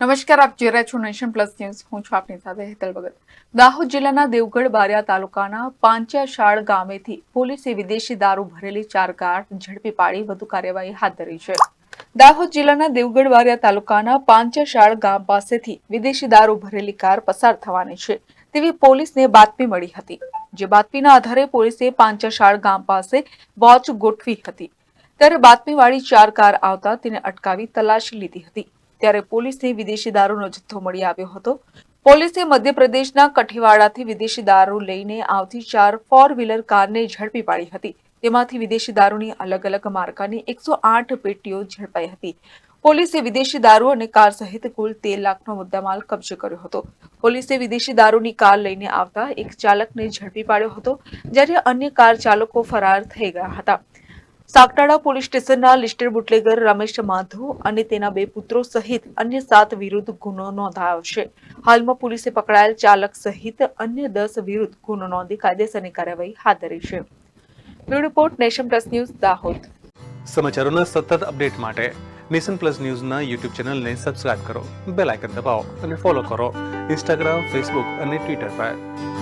નમસ્કાર, આપ જોઈ રહ્યા છો નેશન પ્લસ ન્યૂઝ. હું છું આપની સાથે હેતલ ભગત. દાહોદ જિલ્લાના દેવગઢ બારિયા તાલુકાના પાંચાશાળ ગામેથી પોલીસે વિદેશી દારૂ ભરેલી ચાર કાર ઝડપી પાડી વધુ કાર્યવાહી હાથ ધરી છે. દાહોદ જિલ્લાના દેવગઢ બારિયા તાલુકાના પાંચાશાળ ગામ પાસેથી વિદેશી દારૂ ભરેલી કાર પસાર થવાની છે તેવી પોલીસને બાતમી મળી હતી. જે બાતમીના આધારે પોલીસે પાંચાશાળ ગામ પાસે વોચ ગોઠવી હતી. ત્યારે બાતમીવાળી ચાર કાર આવતા તેને અટકાવી તલાશી લીધી હતી. ત્યારે પોલીસને વિદેશી દારૂનો જથ્થો મળી આવ્યો હતો. પોલીસે મધ્યપ્રદેશના કઠીવાડાથી વિદેશી દારૂ લઈને આવતી ચાર ફોર વ્હીલર કારને ઝડપી પાડી હતી. તેમાંથી વિદેશી દારૂની અલગ અલગ માર્કાની એકસો આઠ પેટીઓ ઝડપાઈ હતી. પોલીસે વિદેશી દારૂ અને કાર સહિત કુલ તેર લાખનો મુદ્દામાલ કબજે કર્યો હતો. પોલીસે વિદેશી દારૂની કાર લઈને આવતા એક ચાલકને ઝડપી પાડ્યો હતો, જ્યારે અન્ય કાર ચાલકો ફરાર થઈ ગયા હતા. સાગટાડા પોલીસ સ્ટેશનના લિસ્ટેડ બુટલેગર રમેશ માધવ અને તેના બે પુત્રો સહિત અન્ય સાત વિરુદ્ધ ગુનો નોંધાયો છે. હાલમાં પોલીસે પકડાયેલ ચાલક સહિત અન્ય દસ વિરુદ્ધ ગુનો નોંધી કાયદેસરની કાર્યવાહી હાથ ધરી છે. Report nation plus news Dahod. સમાચારોના સતત અપડેટ માટે નેશન પ્લસ ન્યૂઝના યુટ્યુબ ચેનલને સબસ્ક્રાઇબ કરો, બેલ આઇકન દબાવો અને ફોલો કરો. ઇન્સ્ટાગ્રામ, ફેસબુક અને ટ્વિટર પર.